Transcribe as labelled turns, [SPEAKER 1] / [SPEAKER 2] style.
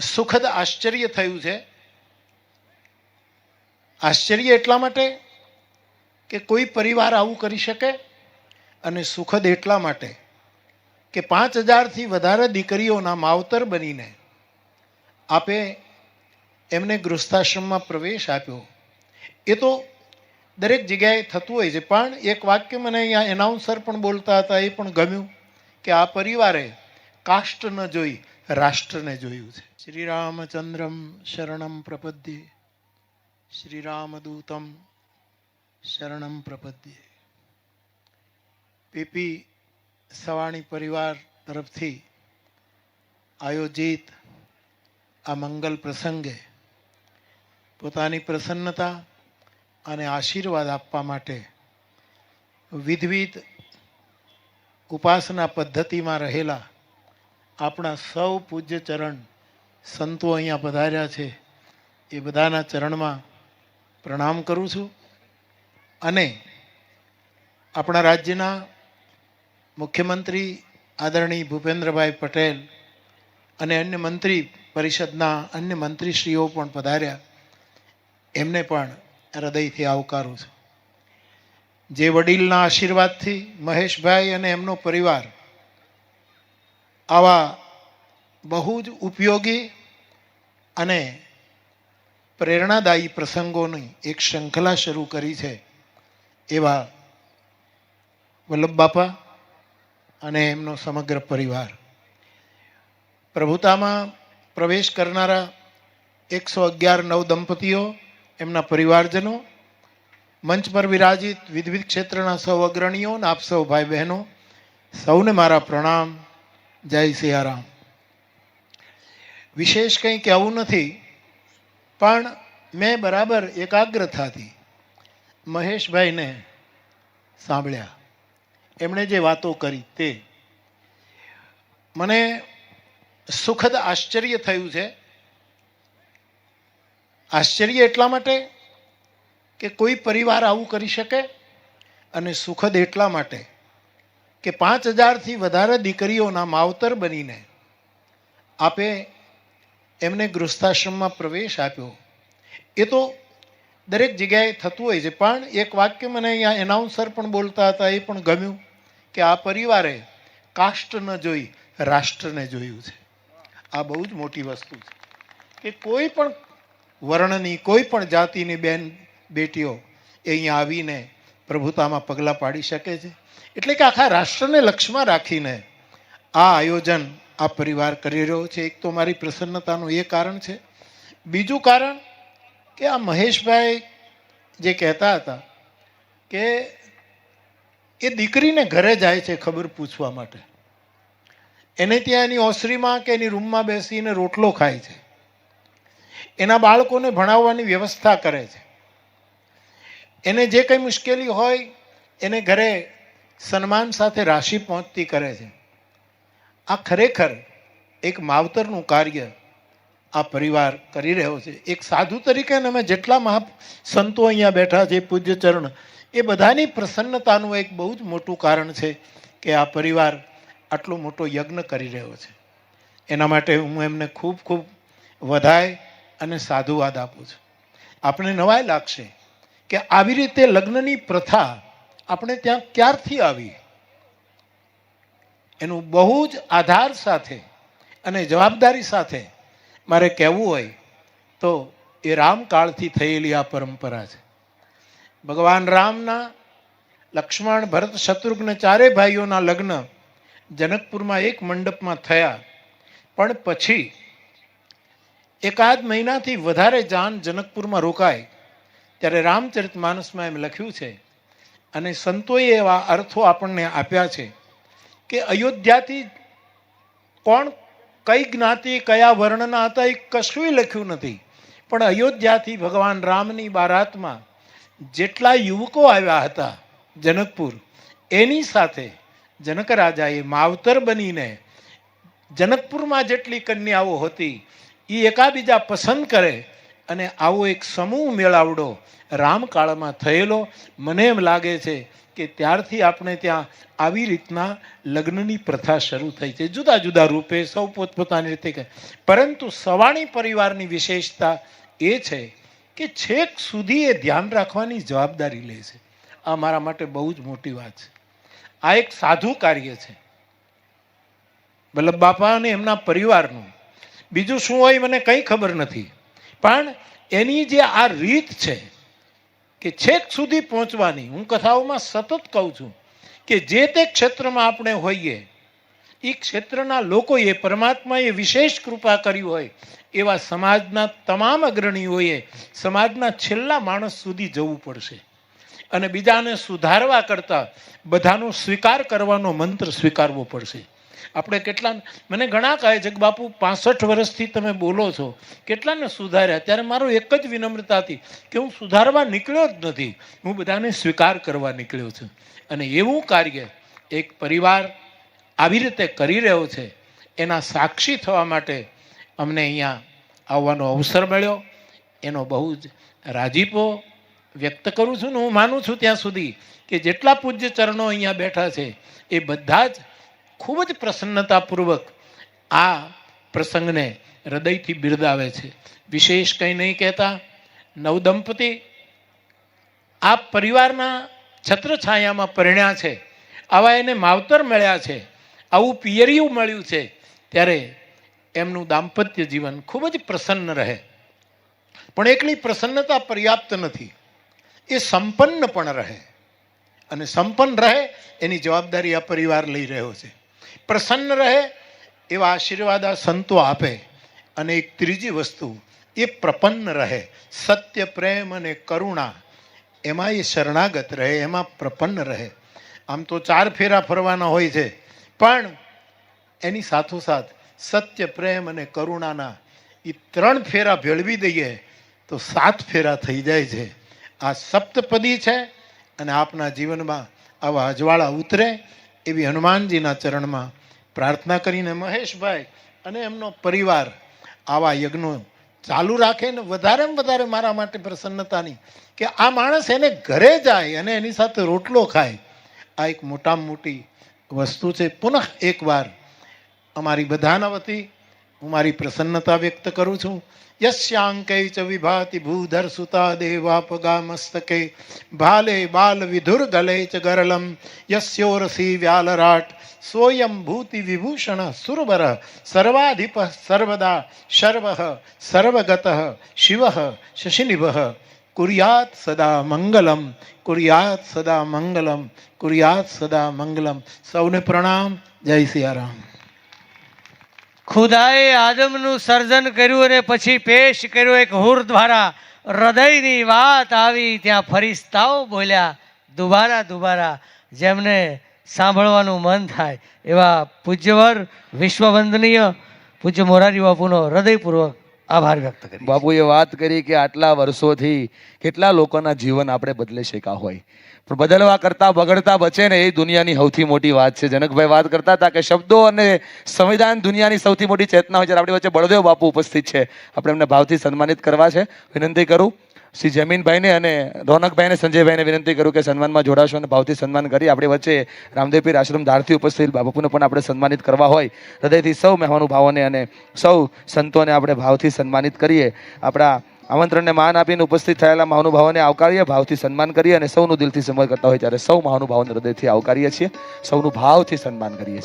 [SPEAKER 1] સુખદ આશ્ચર્ય થયું છે. આશ્ચર્ય એટલા માટે કે કોઈ પરિવાર આવું કરી શકે અને સુખદ એટલા માટે કે પાંચ હજારથી વધારે દીકરીઓના માવતર બનીને આપે એમને ગૃહસ્થાશ્રમમાં પ્રવેશ આપ્યો. એ તો દરેક જગ્યાએ થતું હોય છે, પણ એક વાક્ય મને અહીંયા એનાઉન્સર પણ બોલતા હતા, એ પણ ગમ્યું કે આ પરિવારે કાષ્ટ ન જોઈ રાષ્ટ્રને જોયું છે. શ્રી રામચંદ્રમ શરણમ પ્રપદ્યે. શ્રી રામદૂતમ શરણમ પ્રપદ્યે. પીપી સવાણી પરિવાર તરફથી આયોજિત આ મંગલ પ્રસંગે પોતાની પ્રસન્નતા અને આશીર્વાદ આપવા માટે વિધવિધ ઉપાસના પદ્ધતિમાં રહેલા આપણા સૌ પૂજ્ય ચરણ સંતો અહીંયા પધાર્યા છે. એ બધાના ચરણમાં પ્રણામ કરું છું. અને આપણા રાજ્યના મુખ્યમંત્રી આદરણીય ભૂપેન્દ્રભાઈ પટેલ અને અન્ય મંત્રી પરિષદના અન્ય મંત્રીશ્રીઓ પણ પધાર્યા. એમને પણ હૃદયથી આવકારું છું. જે વડીલના આશીર્વાદથી મહેશભાઈ અને એમનો પરિવાર આવા બહુ જ ઉપયોગી અને પ્રેરણાદાયી પ્રસંગોની એક શૃંખલા શરૂ કરી છે એવા વલ્લભ બાપા અને એમનો સમગ્ર પરિવાર. પ્રભુતામાં પ્રવેશ કરનારા એકસો અગિયાર નવ દંપતીઓ, એમના પરિવારજનો, મંચ પર વિરાજિત વિવિધ ક્ષેત્રના સૌ અગ્રણીઓ અને આપ સૌ ભાઈ બહેનો, સૌને મારા પ્રણામ. જય સિયારામ. વિશેષ કંઈ કહેવું નથી, પણ મેં બરાબર એકાગ્રતાથી મહેશભાઈને સાંભળ્યા. એમણે જે વાતો કરી તે મને સુખદ આશ્ચર્ય થયું છે. આશ્ચર્ય એટલા માટે કે કોઈ પરિવાર આવું કરી શકે અને સુખદ એટલા માટે કે પાંચ હજારથી વધારે દીકરીઓના માવતર બનીને આપે એમને ગૃહસ્થાશ્રમમાં પ્રવેશ આપ્યો. એ તો દરેક જગ્યાએ થતું હોય છે, પણ એક વાક્ય મને અહીંયા એનાઉન્સર પણ બોલતા હતા, એ પણ ગમ્યું કે આ પરિવારે કાષ્ટ ન જોઈ રાષ્ટ્રને જોયું છે. આ બહુ જ મોટી વસ્તુ છે. કે કોઈ પણ વર્ણની, કોઈ પણ જાતિની બેન, બેટીઓ એ અહીંયા આવીને પ્રભુતામાં પગલાં પાડી શકે છે. એટલે કે આખા રાષ્ટ્રને લક્ષ્યમાં રાખીને આ આયોજન આ પરિવાર કરી રહ્યો છે. એક તો મારી પ્રસન્નતાનું એ કારણ છે. બીજું કારણ કે આ મહેશભાઈ જે કહેતા હતા કે એ દીકરીને ઘરે જાય છે ખબર પૂછવા માટે. એને ત્યાં એની ઓસરીમાં કે એની રૂમમાં બેસીને રોટલો ખાય છે. એના બાળકોને ભણાવવાની વ્યવસ્થા કરે છે. એને જે કંઈ મુશ્કેલી હોય, એને ઘરે સન્માન સાથે રાશિ પહોંચતી કરે છે. આ ખરેખર એક માવતરનું કાર્ય આ પરિવાર કરી રહ્યો છે. એક સાધુ તરીકે અમે જેટલા મહા સંતો અહીંયા બેઠા છે, પૂજ્ય ચરણ, એ બધાની પ્રસન્નતાનું એક બહુ જ મોટું કારણ છે કે આ પરિવાર આટલો મોટો યજ્ઞ કરી રહ્યો છે. એના માટે હું એમને ખૂબ ખૂબ વધાય અને સાધુવાદ આપું છું. આપણે નવાઈ લાગશે કે આવી રીતે લગ્નની પ્રથા આપણે ત્યાં ક્યારથી આવી? એનું બહુ જ આધાર સાથે અને જવાબદારી સાથે મારે કહેવું હોય તો એ રામકાળથી થયેલી આ પરંપરા છે. ભગવાન રામના લક્ષ્મણ, ભરત, શત્રુઘ્ન ચારે ભાઈઓના લગ્ન જનકપુરમાં એક મંડપમાં થયા. પણ પછી એકાદ મહિનાથી વધારે જાન જનકપુરમાં રોકાય. ત્યારે રામચરિત માનસમાં એમ લખ્યું છે, અને સંતોએ એવા અર્થો આપણને આપ્યા છે કે અયોધ્યાથી કોણ કઈ જ્ઞાતિ, કયા વર્ણના હતા એ કશું લખ્યું નથી. પણ અયોધ્યાથી ભગવાન રામની બારાતમાં જેટલા યુવકો આવ્યા હતા જનકપુર, એની સાથે જનક રાજાએ માવતર બનીને જનકપુરમાં જેટલી કન્યાઓ હતી એ એકાબીજા પસંદ કરે અને આવો એક સમૂહ મેળાવડો રામકાળમાં થયેલો, મને એમ લાગે છે કે ત્યારથી આપણે ત્યાં આવી રીતના લગ્નની પ્રથા શરૂ થઈ છે. જુદા જુદા રૂપે સૌ પોતપોતાની રીતે કહે. પરંતુ સવાણી પરિવારની વિશેષતા એ છે કે છેક સુધી એ ધ્યાન રાખવાની જવાબદારી લે છે. આ મારા માટે બહુ જ મોટી વાત છે. આ એક સાધુ કાર્ય છે. વલ્લભ બાપા અને એમના પરિવારનું. બીજું શું હોય મને કંઈ ખબર નથી. પણ એની જે આ રીત છે કે છેક સુધી પહોંચવાની, હું કથાઓમાં સતત કહું છું કે જે તે ક્ષેત્રમાં આપણે હોઈએ એ ક્ષેત્રના લોકોએ, પરમાત્માએ વિશેષ કૃપા કરી હોય, એવા સમાજના તમામ અગ્રણીઓએ સમાજના છેલ્લા માણસ સુધી જવું પડશે. અને બીજાને સુધારવા કરતાં બધાનો સ્વીકાર કરવાનો મંત્ર સ્વીકારવો પડશે. આપણે કેટલા મને ઘણા કહે છે કે, બાપુ, પાસઠ વર્ષથી તમે બોલો છો. કેટલાને સુધાર્યા? ત્યારે મારો એક જ વિનમ્રતા હતી કે હું સુધારવા નીકળ્યો જ નથી. હું બધાને સ્વીકાર કરવા નીકળ્યો છું. અને એવું કાર્ય એક પરિવાર આવી રીતે કરી રહ્યો છે, એના સાક્ષી થવા માટે અમને અહીંયા આવવાનો અવસર મળ્યો. એનો બહુ જ રાજીપો વ્યક્ત કરું છું ને હું માનું છું ત્યાં સુધી કે જેટલા પૂજ્ય ચરણો અહીંયા બેઠા છે, એ બધા જ ખૂબ જ પ્રસન્નતાપૂર્વક આ પ્રસંગને હૃદયથી બિરદાવે છે. વિશેષ કંઈ નહીં કહેતા. નવદંપતિ આ પરિવારના છત્રછાયામાં પરિણ્યા છે. આવા એને માવતર મળ્યા છે. આવું પિયરિયું મળ્યું છે. ત્યારે એમનું દાંપત્ય જીવન ખૂબ જ પ્રસન્ન રહે. પણ એકલી પ્રસન્નતા પર્યાપ્ત નથી. એ સંપન્ન પણ રહે. અને સંપન્ન રહે એની જવાબદારી આ પરિવાર લઈ રહ્યો છે. પ્રસન્ન રહે એવા આશીર્વાદ આ સંતો આપે. અને એક ત્રીજી વસ્તુ, એ પ્રપન્ન રહે. સત્ય, પ્રેમ અને કરુણા એમાં એ શરણાગત રહે, એમાં પ્રપન્ન રહે. આમ તો ચાર ફેરા ફરવાના હોય છે. પણ એની સાથોસાથ સત્ય, પ્રેમ અને કરુણાના એ ત્રણ ફેરા ભેળવી દઈએ તો સાત ફેરા થઈ જાય છે. આ સપ્તપદી છે અને આપના જીવનમાં આવા અજવાળા ઉતરે એવી હનુમાનજીના ચરણમાં પ્રાર્થના કરીને મહેશભાઈ અને એમનો પરિવાર આવા યજ્ઞો ચાલુ રાખે ને વધારે વધારે મારા માટે પ્રસન્નતાની કે આ માણસ એને ઘરે જાય અને એની સાથે રોટલો ખાય. આ એક મોટામાં મોટી વસ્તુ છે. પુનઃ એકવાર અમારી બધાના વતી હું મારી પ્રસન્નતા વ્યક્ત કરું છું. યશ્યાંકે ચ વિભાતિ ભૂધર સુતા દેવાપગા મસ્તકે ભાલે બાલ વિધુર ગલે ચ ગરલમ યસ્યોરસી વ્યાલરાટ સોયમ ભૂતિ વિભૂષણ સુરવર સર્વાધિપ સર્વદા સર્વ સર્વગત શિવ શશિનિભ. કુર્યાત સદા મંગલમ, કુર્યાત સદા મંગલમ, કુર્યાત સદા મંગલમ. સૌને પ્રણામ. જય સિયારામ.
[SPEAKER 2] ખુદાએ આદમનું સર્જન કર્યું અને પછી પેશ કર્યો એક હુર દ્વારા. હૃદયની વાત આવી, ત્યાં ફરિસ્તાઓ બોલ્યા, દુબારા દુબારા, જેમને સાંભળવાનું મન થાય. એવા પૂજ્યવર, વિશ્વવંદનીય પૂજ્ય મોરારી બાપુનો હૃદયપૂર્વક આભાર વ્યક્ત કરી
[SPEAKER 3] બાપુએ વાત કરી કે આટલા વર્ષોથી કેટલા લોકોના જીવન આપણે બદલી શક્યા હોય. પણ બદલવા કરતા બગડતા બચે ને એ દુનિયાની સૌથી મોટી વાત છે. જનકભાઈ વાત કરતા હતા કે શબ્દો અને સંવિધાન દુનિયાની સૌથી મોટી ચેતના હોય જ્યારે આપણી વચ્ચે બળદેવ બાપુ ઉપસ્થિત છે. આપણે એમને ભાવથી સન્માનિત કરવા છે. વિનંતી કરું. શ્રી જમીનભાઈને અને રોનકભાઈને, સંજયભાઈને વિનંતી કરું કે સન્માનમાં જોડાશો અને ભાવથી સન્માન કરી. આપણી વચ્ચે રામદેવપીર આશ્રમ ધારથી ઉપસ્થિત, બાપુને પણ આપણે સન્માનિત કરવા હોય. હૃદયથી સૌ મહેમાનુભાવોને અને સૌ સંતોને આપણે ભાવથી સન્માનિત કરીએ. આપણા આમંત્રણને માન આપીને ઉપસ્થિત થયેલા મહાનુભાવોને આવકારીએ, ભાવથી સન્માન કરીએ અને સૌનું દિલથી સમય કરતા હોય ત્યારે સૌ મહાનુભાવોને હૃદયથી આવકારીએ છીએ. સૌનું ભાવથી સન્માન કરીએ